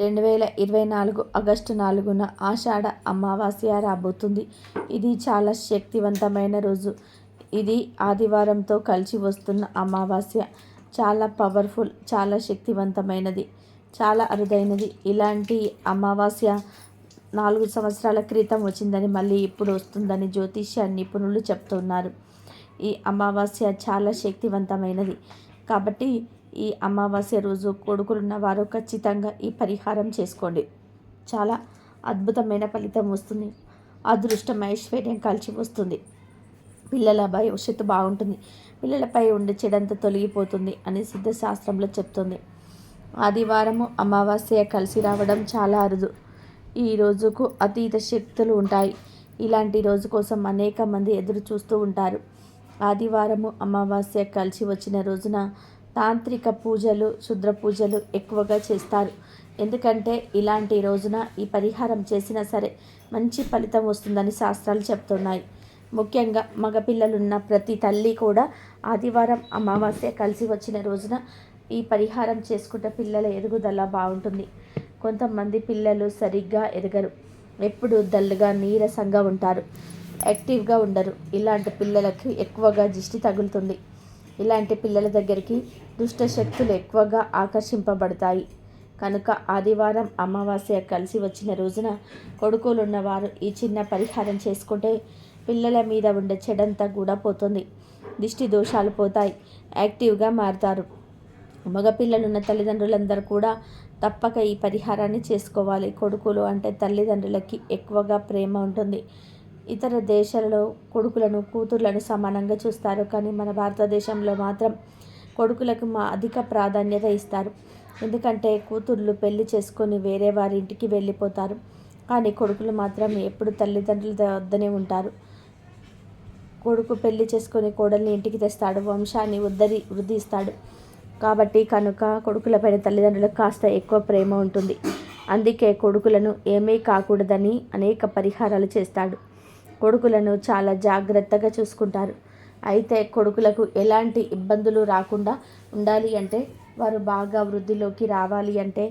రెండు వేల ఇరవై నాలుగు ఆగస్టు నాలుగున ఆషాఢ అమావాస్య రాబోతుంది. ఇది చాలా శక్తివంతమైన రోజు. ఇది ఆదివారంతో కలిసి వస్తున్న అమావాస్య. చాలా పవర్ఫుల్ చాలా శక్తివంతమైనది చాలా అరుదైనది. ఇలాంటి అమావాస్య నాలుగు సంవత్సరాల క్రితం వచ్చిందని మళ్ళీ ఇప్పుడు వస్తుందని జ్యోతిష్య నిపుణులు చెప్తున్నారు. ఈ అమావాస్య చాలా శక్తివంతమైనది. కాబట్టి ఈ అమావాస్య రోజు కొడుకులున్న వారు ఖచ్చితంగా ఈ పరిహారం చేసుకోండి. చాలా అద్భుతమైన ఫలితం వస్తుంది. అదృష్టం ఐశ్వర్యం కలిసి వస్తుంది. పిల్లల భవిష్యత్తు బాగుంటుంది. పిల్లలపై ఉండే చెడంతా తొలగిపోతుంది అని సిద్ధశాస్త్రంలో చెప్తుంది. ఆదివారము అమావాస్య కలిసి రావడం చాలా అరుదు. ఈ రోజుకు అతీత శక్తులు ఉంటాయి. ఇలాంటి రోజు కోసం అనేక మంది ఎదురు చూస్తూ ఉంటారు. ఆదివారము అమావాస్య కలిసి వచ్చిన రోజున తాంత్రిక పూజలు శుద్ర పూజలు ఎక్కువగా చేస్తారు. ఎందుకంటే ఇలాంటి రోజున ఈ పరిహారం చేసినా సరే మంచి ఫలితం వస్తుందని శాస్త్రాలు చెప్తున్నాయి. ముఖ్యంగా మగపిల్లలున్న ప్రతి తల్లి కూడా ఆదివారం అమావాస్య కలిసి వచ్చిన రోజున ఈ పరిహారం చేసుకుంటే పిల్లల ఎదుగుదల బాగుంటుంది. కొంతమంది పిల్లలు సరిగ్గా ఎదగరు. ఎప్పుడు దల్లుగా నీరసంగా ఉంటారు. యాక్టివ్గా ఉండరు. ఇలాంటి పిల్లలకి ఎక్కువగా దిష్టి తగులుతుంది. ఇలాంటి పిల్లల దగ్గరికి దుష్ట శక్తులు ఎక్కువగా ఆకర్షింపబడతాయి. కనుక ఆదివారం అమావాస్య కలిసి వచ్చిన రోజున కొడుకులున్నవారు ఈ చిన్న పరిహారం చేసుకుంటే పిల్లల మీద ఉండే చెడంతా కూడా పోతుంది. దిష్టి దోషాలు పోతాయి. యాక్టివ్గా మారుతారు. మగపిల్లలున్న తల్లిదండ్రులందరూ కూడా తప్పక ఈ పరిహారాన్ని చేసుకోవాలి. కొడుకులు అంటే తల్లిదండ్రులకి ఎక్కువగా ప్రేమ ఉంటుంది. ఇతర దేశాలలో కొడుకులను కూతుర్లను సమానంగా చూస్తారు. కానీ మన భారతదేశంలో మాత్రం కొడుకులకు మా అధిక ప్రాధాన్యత ఇస్తారు. ఎందుకంటే కూతుర్లు పెళ్ళి చేసుకొని వేరే వారి ఇంటికి వెళ్ళిపోతారు. కానీ కొడుకులు మాత్రం ఎప్పుడు తల్లిదండ్రుల వద్దనే ఉంటారు. కొడుకు పెళ్ళి చేసుకొని కోడల్ని ఇంటికి తెస్తాడు. వంశాన్ని ఉద్ధరి వృద్ధిస్తాడు. కాబట్టి కనుక కొడుకులపైన తల్లిదండ్రులకు కాస్త ఎక్కువ ప్రేమ ఉంటుంది. అందుకే కొడుకులను ఏమీ కాకూడదని అనేక పరిహారాలు చేస్తాడు. కొడుకులను చాలా జాగ్రత్తగా చూసుకుంటారు. అయితే కొడుకులకు ఎలాంటి ఇబ్బందులు రాకుండా ఉండాలి అంటే వారు బాగా వృద్ధిలోకి రావాలి అంటే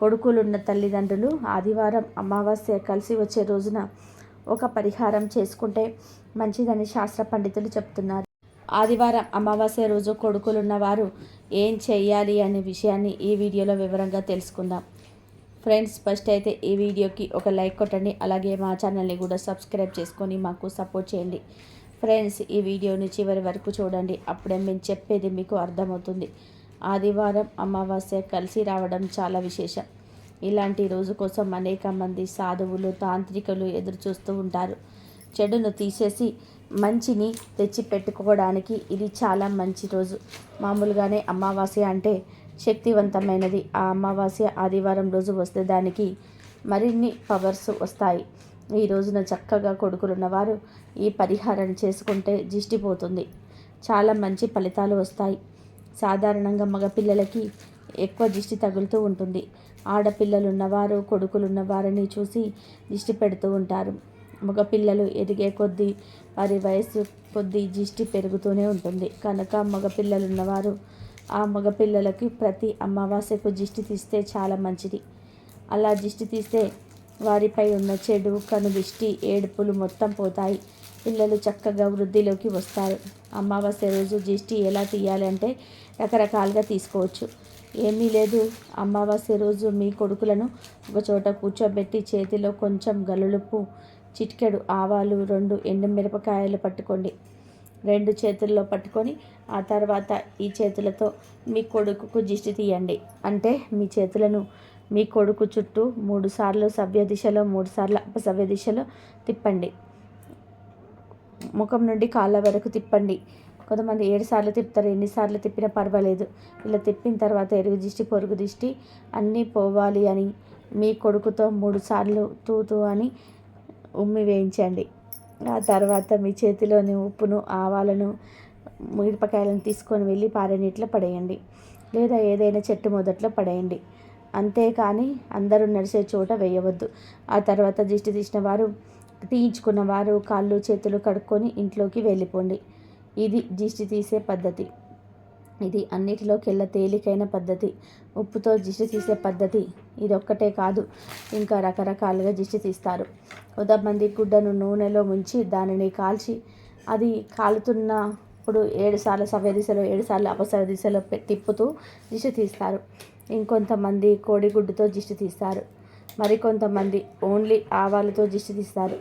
కొడుకులున్న తల్లిదండ్రులు ఆదివారం అమావాస్య కలిసి వచ్చే రోజున ఒక పరిహారం చేసుకుంటే మంచిదని శాస్త్ర పండితులు చెప్తున్నారు. ఆదివారం అమావాస్య రోజు కొడుకులున్న వారు ఏం చేయాలి అనే విషయాన్ని ఈ వీడియోలో వివరంగా తెలుసుకుందాం. ఫ్రెండ్స్ ఫస్ట్ అయితే ఈ వీడియోకి ఒక లైక్ కొట్టండి. అలాగే మా ఛానల్ని కూడా సబ్స్క్రైబ్ చేసుకొని మాకు సపోర్ట్ చేయండి. ఫ్రెండ్స్ ఈ వీడియోని చివరి వరకు చూడండి. అప్పుడే మేము చెప్పేది మీకు అర్థమవుతుంది. ఆదివారం అమావాస్య కలిసి రావడం చాలా విశేషం. ఇలాంటి రోజు కోసం అనేక మంది సాధువులు తాంత్రికులు ఎదురు చూస్తూ ఉంటారు. చెడును తీసేసి మంచిని తెచ్చి పెట్టుకోవడానికి ఇది చాలా మంచి రోజు. మామూలుగానే అమావాస్య అంటే శక్తివంతమైనది. ఆ అమావాస్య ఆదివారం రోజు వస్తే దానికి మరిన్ని పవర్స్ వస్తాయి. ఈ రోజున చక్కగా కొడుకులున్నవారు ఈ పరిహారం చేసుకుంటే దిష్టిపోతుంది. చాలా మంచి ఫలితాలు వస్తాయి. సాధారణంగా మగపిల్లలకి ఎక్కువ దిష్టి తగులుతూ ఉంటుంది. ఆడపిల్లలున్నవారు కొడుకులున్నవారిని చూసి దిష్టి పెడుతూ ఉంటారు. మగపిల్లలు ఎదిగే కొద్దీ వారి వయసు కొద్దీ దిష్టి పెరుగుతూనే ఉంటుంది. కనుక మగపిల్లలున్నవారు ఆ మగపిల్లలకి ప్రతి అమావాస్యకు దిష్టి తీస్తే చాలా మంచిది. అలా దిష్టి తీస్తే వారిపై ఉన్న చెడు కను దిష్టి ఏడుపులు మొత్తం పోతాయి. పిల్లలు చక్కగా వృద్ధిలోకి వస్తారు. అమావాస్య రోజు దిష్టి ఎలా తీయాలి అంటే రకరకాలుగా తీసుకోవచ్చు. ఏమీ లేదు. అమావాస్య రోజు మీ కొడుకులను ఒకచోట కూర్చోబెట్టి చేతిలో కొంచెం గలులుపు చిటికెడు ఆవాలు రెండు ఎండుమిరపకాయలు పట్టుకోండి. రెండు చేతుల్లో పట్టుకొని ఆ తర్వాత ఈ చేతులతో మీ కొడుకుకు దిష్టి తీయండి. అంటే మీ చేతులను మీ కొడుకు చుట్టూ మూడుసార్లు సవ్య దిశలో మూడుసార్లు అపసవ్య దిశలో తిప్పండి. ముఖం నుండి కాళ్ళ వరకు తిప్పండి. కొంతమంది ఏడు సార్లు తిప్పుతారు ఎన్నిసార్లు తిప్పినా పర్వాలేదు. ఇలా తిప్పిన తర్వాత ఎరుగు దిష్టి పొరుగు దిష్టి అన్నీ పోవాలి అని మీ కొడుకుతో మూడు సార్లు తూతూ అని ఉమ్మి వేయించండి. ఆ తర్వాత మీ చేతిలోని ఉప్పును ఆవాలను మిరపకాయలను తీసుకొని వెళ్ళి పారే పడేయండి. లేదా ఏదైనా చెట్టు మొదట్లో పడేయండి. అంతేకాని అందరూ నడిచే చోట వేయవద్దు. ఆ తర్వాత దిష్టి తీసిన వారు తీయించుకున్న వారు కాళ్ళు చేతులు కడుక్కొని ఇంట్లోకి వెళ్ళిపోండి. ఇది దిష్టి తీసే పద్ధతి. ఇది అన్నిటిలోకెల్లా తేలికైన పద్ధతి. ఉప్పుతో దిష్టి తీసే పద్ధతి. ఇది ఒక్కటే కాదు ఇంకా రకరకాలుగా దిష్టి తీస్తారు. కొంతమంది గుడ్డను నూనెలో ముంచి దానిని కాల్చి అది కాలుతున్నప్పుడు ఏడు సార్లు సవ్య దిశలో ఏడు సార్లు అపసవ్య దిశలో తిప్పుతూ దిష్టి తీస్తారు. ఇంకొంతమంది కోడిగుడ్డుతో దిష్టి తీస్తారు. మరికొంతమంది ఓన్లీ ఆవాలతో దిష్టి తీస్తారు.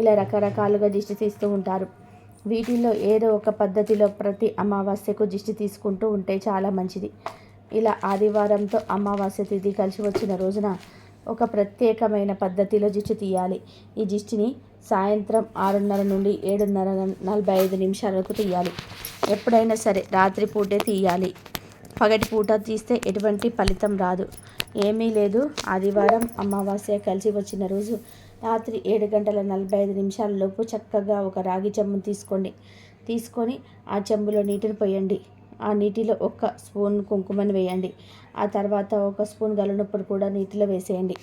ఇలా రకరకాలుగా దిష్టి తీస్తూ ఉంటారు. వీటిల్లో ఏదో ఒక పద్ధతిలో ప్రతి అమావాస్యకు దిష్టి తీసుకుంటూ ఉంటే చాలా మంచిది. ఇలా ఆదివారంతో అమావాస్య తిథి కలిసి వచ్చిన రోజున ఒక ప్రత్యేకమైన పద్ధతిలో దిష్టి తీయాలి. ఈ దిష్టిని సాయంత్రం ఆరున్నర నుండి ఏడున్నర నలభై ఐదు నిమిషాలకు తీయాలి. ఎప్పుడైనా సరే రాత్రిపూటే తీయాలి. పగటిపూట తీస్తే ఎటువంటి ఫలితం రాదు. ఏమీ లేదు. ఆదివారం అమావాస్య కలిసి వచ్చిన రోజు రాత్రి ఏడు గంటల నలభై ఐదు నిమిషాలలోపు చక్కగా ఒక రాగి చెంబు తీసుకోండి. తీసుకొని ఆ చెంబులో నీటిని పోయండి. ఆ నీటిలో ఒక స్పూన్ కుంకుమను వేయండి. ఆ తర్వాత ఒక స్పూన్ గలనుప్పును కూడా నీటిలో వేసేయండి.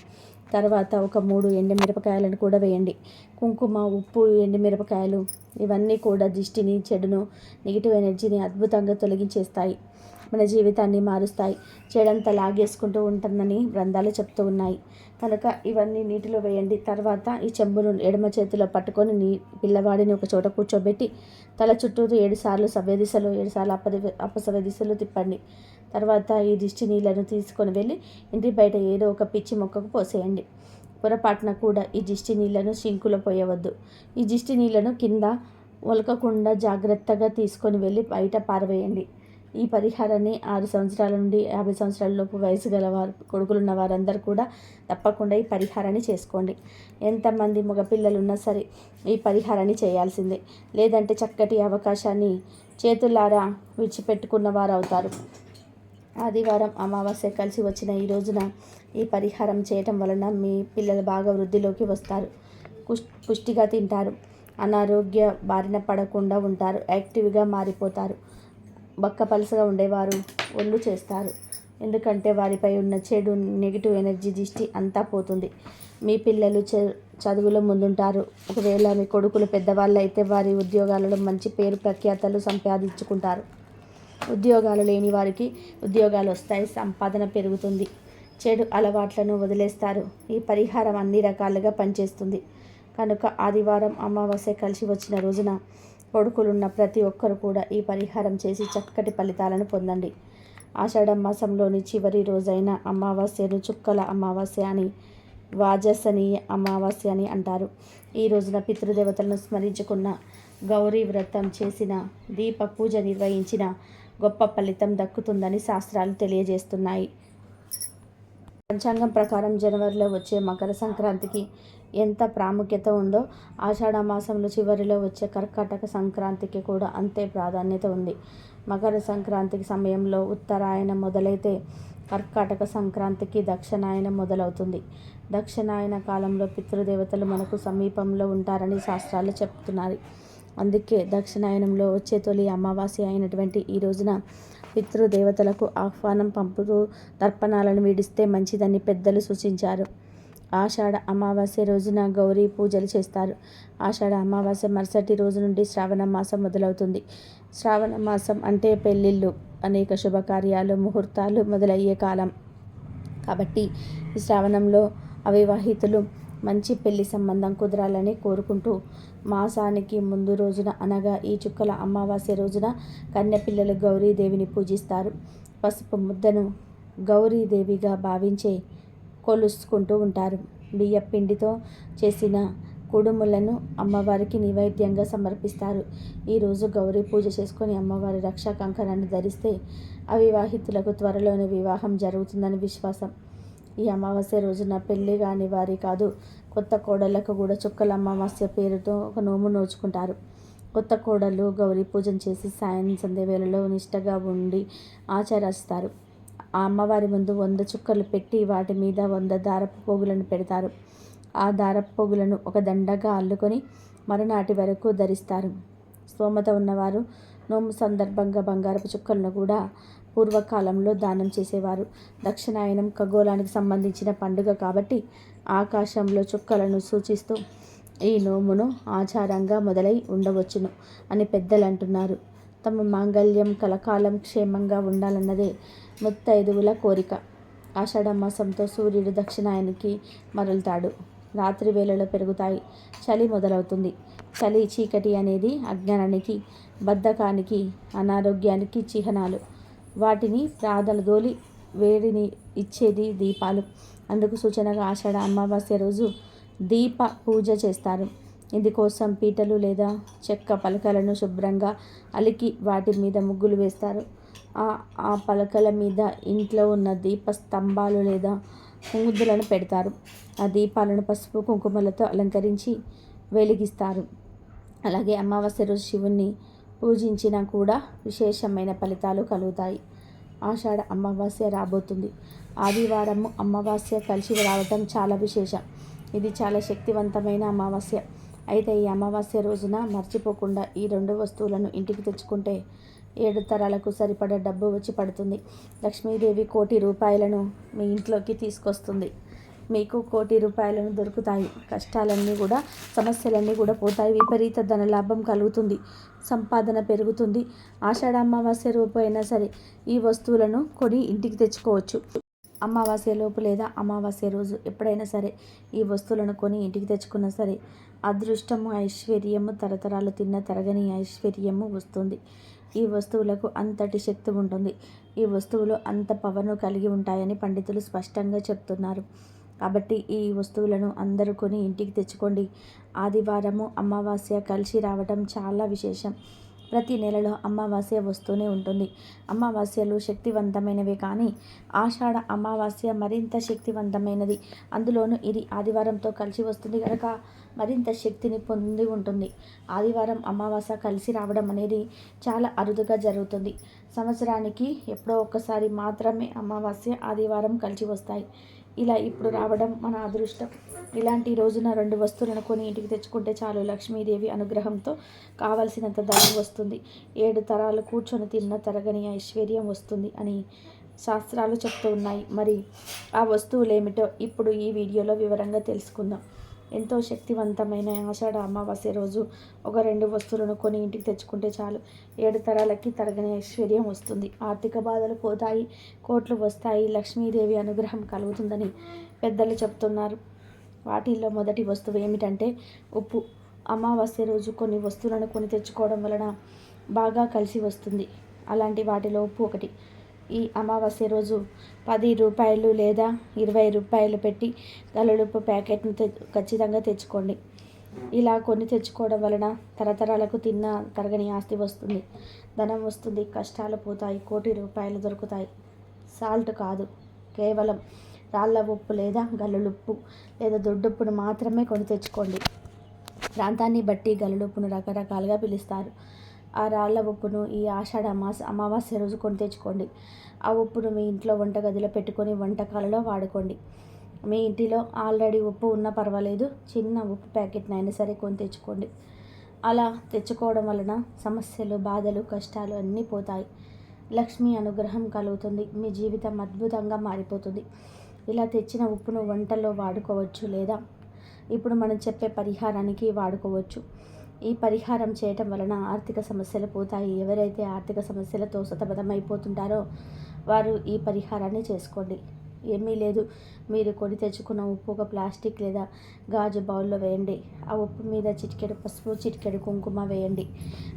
తర్వాత ఒక మూడు ఎండుమిరపకాయలను కూడా వేయండి. కుంకుమ ఉప్పు ఎండుమిరపకాయలు ఇవన్నీ కూడా దిష్టిని చెడును నెగిటివ్ ఎనర్జీని అద్భుతంగా తొలగించేస్తాయి. మన జీవితాన్ని మారుస్తాయి. చెడంతా లాగేసుకుంటూ ఉంటుందని గ్రంథాలు చెప్తూ ఉన్నాయి. కనుక ఇవన్నీ నీటిలో వేయండి. తర్వాత ఈ చెంబును ఎడమ చేతిలో పట్టుకొని నీ పిల్లవాడిని ఒక చోట కూర్చోబెట్టి తల చుట్టూరు ఏడుసార్లు సార్లు ఏడుసార్లు దిశలో అపది అపసవ్య దిశలో తిప్పండి. తర్వాత ఈ దిష్టి నీళ్ళను తీసుకొని వెళ్ళి ఇంటి బయట ఏదో ఒక పిచ్చి మొక్కకు పోసేయండి. పొరపాటున కూడా ఈ దిష్టి నీళ్ళను సింకులో పోయవద్దు. ఈ దిష్టి నీళ్ళను కింద ఒలకకుండా జాగ్రత్తగా తీసుకొని వెళ్ళి బయట పారవేయండి. ఈ పరిహారాన్ని ఆరు సంవత్సరాల నుండి యాభై సంవత్సరాల లోపు వయసు గల వారు కొడుకులున్న వారందరూ కూడా తప్పకుండా ఈ పరిహారాన్ని చేసుకోండి. ఎంతమంది మగపిల్లలు ఉన్నా సరే ఈ పరిహారాన్ని చేయాల్సిందే. లేదంటే చక్కటి అవకాశాన్ని చేతులారా విడిచిపెట్టుకున్న వారు అవుతారు ఆదివారం అమావాస్య కలిసి వచ్చిన ఈ రోజున ఈ పరిహారం చేయటం వలన మీ పిల్లలు బాగా వృద్ధిలోకి వస్తారు. కుష్ పుష్టిగా తింటారు. అనారోగ్య బారిన పడకుండా ఉంటారు. యాక్టివ్గా మారిపోతారు. బక్క పలుసగా ఉండేవారు ఒళ్ళు చేస్తారు. ఎందుకంటే వారిపై ఉన్న చెడు నెగిటివ్ ఎనర్జీ దిష్టి అంతా పోతుంది. మీ పిల్లలు చ చదువులో ముందుంటారు. ఒకవేళ మీ కొడుకులు పెద్దవాళ్ళు అయితే వారి ఉద్యోగాలలో మంచి పేరు ప్రఖ్యాతలు సంపాదించుకుంటారు. ఉద్యోగాలు లేని వారికి ఉద్యోగాలు వస్తాయి సంపాదన పెరుగుతుంది. చెడు అలవాట్లను వదిలేస్తారు. ఈ పరిహారం అన్ని రకాలుగా పనిచేస్తుంది. కనుక ఆదివారం అమావాస్య కలిసి వచ్చిన రోజున కొడుకులున్న ప్రతి ఒక్కరు కూడా ఈ పరిహారం చేసి చక్కటి ఫలితాలను పొందండి. ఆషాఢ మాసంలోని చివరి రోజైన అమావాస్యను చుక్కల అమావాస్య అని వాజసనీయ అమావాస్య అని అంటారు. ఈ రోజున పితృదేవతలను స్మరించుకున్న గౌరీ వ్రతం చేసిన దీప పూజ నిర్వహించిన గొప్ప ఫలితం దక్కుతుందని శాస్త్రాలు తెలియజేస్తున్నాయి. పంచాంగం ప్రకారం జనవరిలో వచ్చే మకర సంక్రాంతికి ఎంత ప్రాముఖ్యత ఉందో ఆషాఢ మాసంలో చివరిలో వచ్చే కర్కాటక సంక్రాంతికి కూడా అంతే ప్రాధాన్యత ఉంది. మకర సంక్రాంతికి సమయంలో ఉత్తరాయణ మొదలైతే కర్కాటక సంక్రాంతికి దక్షిణాయనం మొదలవుతుంది. దక్షిణాయన కాలంలో పితృదేవతలు మనకు సమీపంలో ఉంటారని శాస్త్రాలు చెప్తున్నారు అందుకే దక్షిణాయనంలో వచ్చే తొలి అమావాస్య అయినటువంటి ఈ రోజున పితృదేవతలకు ఆహ్వానం పంపుతూ తర్పణాలను విడిస్తే మంచిదని పెద్దలు సూచించారు. ఆషాఢ అమావాస్య రోజున గౌరీ పూజలు చేస్తారు. ఆషాఢ అమావాస్య మరుసటి రోజు నుండి శ్రావణ మాసం మొదలవుతుంది. శ్రావణ మాసం అంటే పెళ్ళిళ్ళు అనేక శుభకార్యాలు ముహూర్తాలు మొదలయ్యే కాలం. కాబట్టి ఈ శ్రావణంలో అవివాహితులు మంచి పెళ్ళి సంబంధం కుదరాలని కోరుకుంటూ మాసానికి ముందు రోజున అనగా ఈ చుక్కల అమావాస్య రోజున కన్యపిల్లలు గౌరీదేవిని పూజిస్తారు. పసుపు ముద్దను గౌరీదేవిగా భావించే కొలుసుకుంటూ ఉంటారు. బియ్య పిండితో చేసిన కుడుములను అమ్మవారికి నైవేద్యంగా సమర్పిస్తారు. ఈరోజు గౌరీ పూజ చేసుకొని అమ్మవారి రక్షా కంకణాన్ని ధరిస్తే అవివాహితులకు త్వరలోనే వివాహం జరుగుతుందని విశ్వాసం. ఈ అమావాస్య రోజున పెళ్ళి కాని వారి కాదు. కొత్త కోడళ్ళకు కూడా చుక్కల అమావాస్య పేరుతో ఒక నోము నోచుకుంటారు. కొత్త కోడళ్ళు గౌరీ పూజను చేసి సాయం సంధ్య వేళలో నిష్టగా ఉండి ఆచరిస్తారు ఆ అమ్మవారి ముందు వంద చుక్కలు పెట్టి వాటి మీద వంద దారపు పోగులను పెడతారు. ఆ దారపు పోగులను ఒక దండగా అల్లుకొని మరునాటి వరకు ధరిస్తారు. స్తోమత ఉన్నవారు నోము సందర్భంగా బంగారపు చుక్కలను కూడా పూర్వకాలంలో దానం చేసేవారు. దక్షిణాయనం ఖగోళానికి సంబంధించిన పండుగ కాబట్టి ఆకాశంలో చుక్కలను సూచిస్తూ ఈ నోమును ఆచారంగా మొదలై ఉండవచ్చును అని పెద్దలు అంటున్నారు తమ మాంగళ్యం కలకాలం క్షేమంగా ఉండాలన్నదే ముత్తైదువుల కోరిక. ఆషాఢ మాసంతో సూర్యుడు దక్షిణాయనికి మరలుతాడు. రాత్రి వేళలో పెరుగుతాయి. చలి మొదలవుతుంది. చలి చీకటి అనేది అజ్ఞానానికి బద్ధకానికి అనారోగ్యానికి చిహ్నాలు. వాటిని ప్రాదలదోలి వేడిని ఇచ్చేది దీపాలు. అందుకు సూచనగా ఆషాఢ అమావాస్య రోజు దీప పూజ చేస్తారు. ఇందుకోసం పీటలు లేదా చెక్క పలకలను శుభ్రంగా అలికి వాటి మీద ముగ్గులు వేస్తారు. ఆ ఆ పలకల మీద ఇంట్లో ఉన్న దీప స్తంభాలు లేదా ముద్దులను పెడతారు. ఆ దీపాలను పసుపు కుంకుమలతో అలంకరించి వెలిగిస్తారు. అలాగే అమావాస్య రోజు శివుణ్ణి పూజించినా కూడా విశేషమైన ఫలితాలు కలుగుతాయి. ఆషాఢ అమావాస్య రాబోతుంది. ఆదివారము అమావాస్య కలిసి రావటం చాలా విశేషం. ఇది చాలా శక్తివంతమైన అమావాస్య. అయితే ఈ అమావాస్య రోజున మర్చిపోకుండా ఈ రెండు వస్తువులను ఇంటికి తెచ్చుకుంటే ఏడు తరాలకు సరిపడా డబ్బు వచ్చి పడుతుంది. లక్ష్మీదేవి కోటి రూపాయలను మీ ఇంట్లోకి తీసుకొస్తుంది. మీకు కోటి రూపాయలను దొరుకుతాయి. కష్టాలన్నీ కూడా సమస్యలన్నీ కూడా పోతాయి. విపరీత ధన లాభం కలుగుతుంది. సంపాదన పెరుగుతుంది. ఆషాఢ అమావాస్య రూపు అయినా సరే ఈ వస్తువులను కొని ఇంటికి తెచ్చుకోవచ్చు. అమావాస్య లోపు లేదా అమావాస్య రోజు ఎప్పుడైనా సరే ఈ వస్తువులను కొని ఇంటికి తెచ్చుకున్నా సరే అదృష్టము ఐశ్వర్యము తరతరాలు తిన్న తరగని ఐశ్వర్యము వస్తుంది. ఈ వస్తువులకు అంతటి శక్తి ఉంటుంది. ఈ వస్తువులు అంత పవర్ను కలిగి ఉంటాయని పండితులు స్పష్టంగా చెప్తున్నారు. కాబట్టి ఈ వస్తువులను అందరూ కొని ఇంటికి తెచ్చుకోండి. ఆదివారము అమావాస్య కలిసి రావటం చాలా విశేషం. ప్రతి నెలలో అమావాస్య వస్తూనే ఉంటుంది. అమావాస్యలు శక్తివంతమైనవే కానీ ఆషాఢ అమావాస్య మరింత శక్తివంతమైనది. అందులోనూ ఇది ఆదివారంతో కలిసి వస్తుంది కనుక మరింత శక్తిని పొంది ఉంటుంది. ఆదివారం అమావాస్య కలిసి రావడం అనేది చాలా అరుదుగా జరుగుతుంది. సంవత్సరానికి ఎప్పుడో ఒక్కసారి మాత్రమే అమావాస్య ఆదివారం కలిసి వస్తాయి. ఇలా ఇప్పుడు రావడం మన అదృష్టం. ఇలాంటి రోజున రెండు వస్తువులను కొని ఇంటికి తెచ్చుకుంటే చాలు లక్ష్మీదేవి అనుగ్రహంతో కావలసినంత ధనం వస్తుంది. ఏడు తరాలు కూర్చొని తిన్న తరగని ఐశ్వర్యం వస్తుంది అని శాస్త్రాలు చెప్తూ ఉన్నాయి. మరి ఆ వస్తువులు ఏమిటో ఇప్పుడు ఈ వీడియోలో వివరంగా తెలుసుకుందాం. ఎంతో శక్తివంతమైన ఆషాఢ అమావాస్య రోజు ఒక రెండు వస్తువులను కొని ఇంటికి తెచ్చుకుంటే చాలు. ఏడు తరాలకి తరగని ఐశ్వర్యం వస్తుంది. ఆర్థిక బాధలు పోతాయి కోట్లు వస్తాయి లక్ష్మీదేవి అనుగ్రహం కలుగుతుందని పెద్దలు చెప్తున్నారు. వాటిల్లో మొదటి వస్తువు ఏమిటంటే ఉప్పు. అమావాస్య రోజు కొన్ని వస్తువులను కొని తెచ్చుకోవడం వలన బాగా కలిసి వస్తుంది. అలాంటి వాటిలో ఉప్పు ఒకటి. ఈ అమావాస్య రోజు పది రూపాయలు లేదా ఇరవై రూపాయలు పెట్టి గలలుప్పు ప్యాకెట్ను తె ఖచ్చితంగా తెచ్చుకోండి. ఇలా కొన్ని తెచ్చుకోవడం వలన తరతరాలకు తిన్న తరగని ఆస్తి వస్తుంది. ధనం వస్తుంది కష్టాలు పోతాయి కోటి రూపాయలు దొరుకుతాయి. సాల్ట్ కాదు కేవలం రాళ్ళ ఉప్పు లేదా గల్లులుప్పు లేదా దొడ్డుప్పును మాత్రమే కొని తెచ్చుకోండి. ప్రాంతాన్ని బట్టి గల్లులుప్పును రకరకాలుగా పిలుస్తారు. ఆ రాళ్ళ ఉప్పును ఈ ఆషాఢ అమాస అమావాస్య రోజు కొని తెచ్చుకోండి. ఆ ఉప్పును మీ ఇంట్లో వంటగదిలో పెట్టుకొని వంటకాలలో వాడుకోండి. మీ ఇంటిలో ఆల్రెడీ ఉప్పు ఉన్నా పర్వాలేదు చిన్న ఉప్పు ప్యాకెట్నైనా సరే కొని తెచ్చుకోండి. అలా తెచ్చుకోవడం వలన సమస్యలు బాధలు కష్టాలు అన్నీ పోతాయి. లక్ష్మి అనుగ్రహం కలుగుతుంది. మీ జీవితం అద్భుతంగా మారిపోతుంది. ఇలా తెచ్చిన ఉప్పును వంటల్లో వాడుకోవచ్చు లేదా? ఇప్పుడు మనం చెప్పే పరిహారానికి వాడుకోవచ్చు. ఈ పరిహారం చేయటం వలన ఆర్థిక సమస్యలు పోతాయి. ఎవరైతే ఆర్థిక సమస్యలతో సతమతమైపోతుంటారో వారు ఈ పరిహారాన్ని చేసుకోండి. ఏమీ లేదు. మీరు కొని తెచ్చుకున్న ఉప్పు ఒక ప్లాస్టిక్ లేదా గాజు బౌల్లో వేయండి. ఆ ఉప్పు మీద చిటికెడు పసుపు చిటికెడు కుంకుమ వేయండి.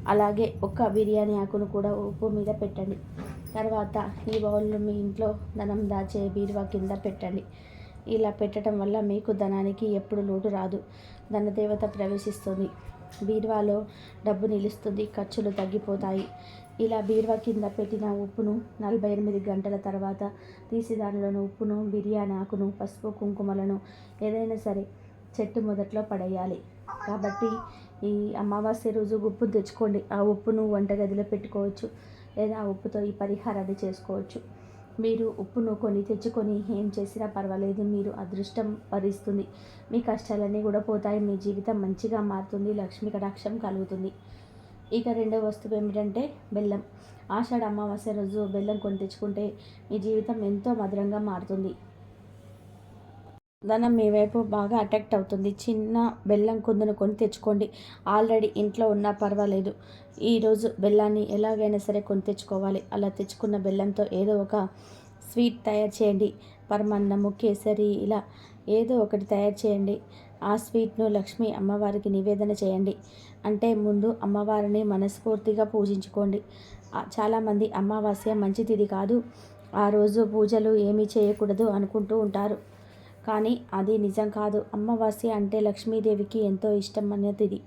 అలాగే ఒక బిర్యానీ ఆకును కూడా ఉప్పు మీద పెట్టండి. తర్వాత ఈ బౌల్లో మీ ఇంట్లో ధనం దాచే బీరువా కింద పెట్టండి. ఇలా పెట్టడం వల్ల మీకు ధనానికి ఎప్పుడు లోటు రాదు. ధనదేవత ప్రవేశిస్తుంది. బీరువాలో డబ్బు నిలుస్తుంది ఖర్చులు తగ్గిపోతాయి. ఇలా బీరువా కింద పెట్టిన ఉప్పును నలభై ఎనిమిది గంటల తర్వాత తీసి దానిలోని ఉప్పును బిర్యానీ ఆకును పసుపు కుంకుమలను ఏదైనా సరే చెట్టు మొదట్లో పడేయాలి. కాబట్టి ఈ అమావాస్య రోజు ఉప్పు తెచ్చుకోండి. ఆ ఉప్పును వంటగదిలో పెట్టుకోవచ్చు. లేదా ఆ ఉప్పుతో ఈ పరిహారాన్ని చేసుకోవచ్చు. మీరు ఉప్పును కొని తెచ్చుకొని ఏం చేసినా పర్వాలేదు మీరు అదృష్టం భరిస్తుంది మీ కష్టాలన్నీ కూడా పోతాయి మీ జీవితం మంచిగా మారుతుంది లక్ష్మీ కటాక్షం కలుగుతుంది. ఇక రెండవ వస్తువు ఏమిటంటే బెల్లం. ఆషాఢ అమావాస్య రోజు బెల్లం కొని తెచ్చుకుంటే మీ జీవితం ఎంతో మధురంగా మారుతుంది. ధనం మీ వైపు బాగా అట్రాక్ట్ అవుతుంది. చిన్న బెల్లం కుందును కొని తెచ్చుకోండి. ఆల్రెడీ ఇంట్లో ఉన్నా పర్వాలేదు. ఈరోజు బెల్లాన్ని ఎలాగైనా సరే కొని తెచ్చుకోవాలి. అలా తెచ్చుకున్న బెల్లంతో ఏదో ఒక స్వీట్ తయారు చేయండి. పరమాన్నము కేసరి ఇలా ఏదో ఒకటి తయారు చేయండి. ఆ స్వీట్ను లక్ష్మి అమ్మవారికి నివేదన చేయండి. అంటే ముందు అమ్మవారిని మనస్ఫూర్తిగా పూజించుకోండి. చాలామంది అమావాస్య మంచి తిది కాదు. ఆ రోజు పూజలు ఏమీ చేయకూడదు అనుకుంటూ ఉంటారు. కానీ అది నిజం కాదు. అమ్మవాస్య అంటే లక్ష్మీదేవికి ఎంతో ఇష్టం అన్నది. ఇది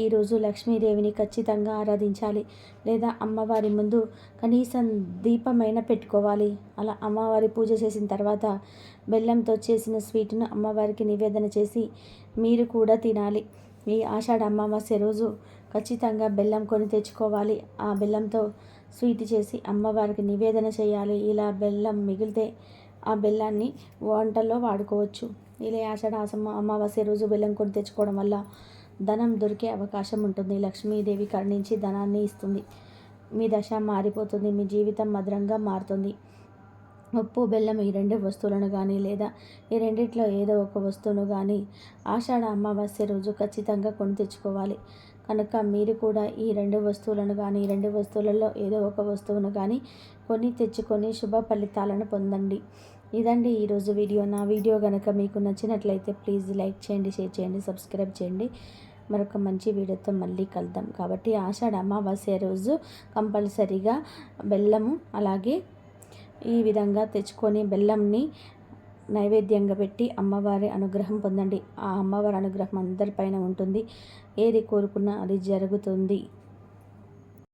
ఈరోజు లక్ష్మీదేవిని ఖచ్చితంగా ఆరాధించాలి. లేదా అమ్మవారి ముందు కనీసం దీపమైన పెట్టుకోవాలి. అలా అమ్మవారి పూజ చేసిన తర్వాత బెల్లంతో చేసిన స్వీట్ను అమ్మవారికి నివేదన చేసి మీరు కూడా తినాలి. ఈ ఆషాఢ అమావాస్య రోజు ఖచ్చితంగా బెల్లం కొని తెచ్చుకోవాలి. ఆ బెల్లంతో స్వీట్ చేసి అమ్మవారికి నివేదన చేయాలి. ఇలా బెల్లం మిగిలితే ఆ బెల్లాన్ని వంటల్లో వాడుకోవచ్చు. ఇలా ఆషాఢ అమావాస్య రోజు బెల్లం కొని తెచ్చుకోవడం వల్ల ధనం దొరికే అవకాశం ఉంటుంది. లక్ష్మీదేవి కరుణించి ధనాన్ని ఇస్తుంది. మీ దశ మారిపోతుంది. మీ జీవితం మధురంగా మారుతుంది. ఉప్పు బెల్లం ఈ రెండు వస్తువులను కానీ లేదా ఈ రెండిట్లో ఏదో ఒక వస్తువును కానీ ఆషాఢ అమావాస్య రోజు ఖచ్చితంగా కొని తెచ్చుకోవాలి. కనుక మీరు కూడా ఈ రెండు వస్తువులను కానీ ఈ రెండు వస్తువులలో ఏదో ఒక వస్తువును కానీ కొని తెచ్చుకొని శుభ ఫలితాలను పొందండి. ఇదండి ఈరోజు వీడియో. నా వీడియో కనుక మీకు నచ్చినట్లయితే ప్లీజ్ లైక్ చేయండి షేర్ చేయండి సబ్స్క్రైబ్ చేయండి. మరొక మంచి వీడియోతో మళ్ళీ కలుద్దాం. కాబట్టి ఆషాఢ అమావాస్య రోజు కంపల్సరీగా బెల్లము అలాగే ఈ విధంగా తెచ్చుకొని బెల్లంని నైవేద్యంగా పెట్టి అమ్మవారి అనుగ్రహం పొందండి. ఆ అమ్మవారి అనుగ్రహం అందరిపైన ఉంటుంది. ఏది కోరుకున్నా అది జరుగుతుంది.